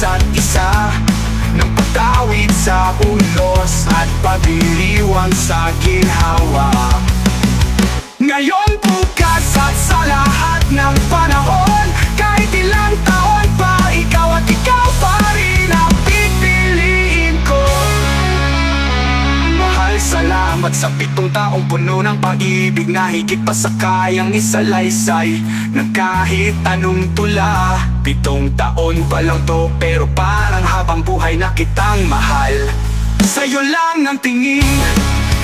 isa't isa Ng pagtawid sa ulos at pagdiriwang sa ginhawa salamat sa pitong taong puno ng pag-ibig Na higit pa sa kayang isalaysay. Na kahit anong tula Pitong taon pa lang to Pero parang habang buhay na kitang mahal. Sa'yo lang ang tingin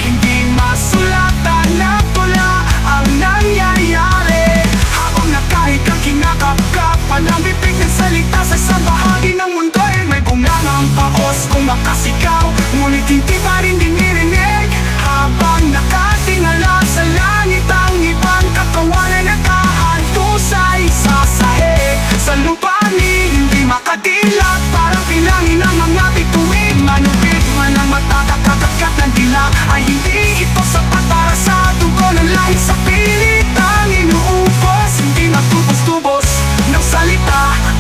Hindi masulatan na tula Ang nangyayari. Habang na kahit ang kinakapkapan Ang bibig ng salita sa isang bahagi ng mundo Ay may bungangang paos. Kung makasikaw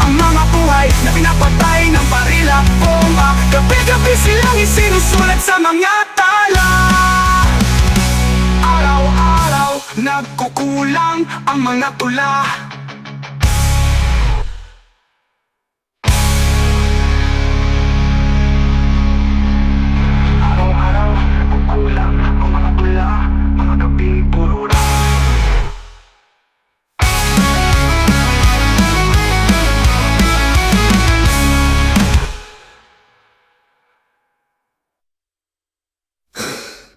Ang mga buhay na pinapatay ng barila. Bomba Gabi-gabi silang isinusulat sa mga tala. Araw-araw nagkukulang ang mga tula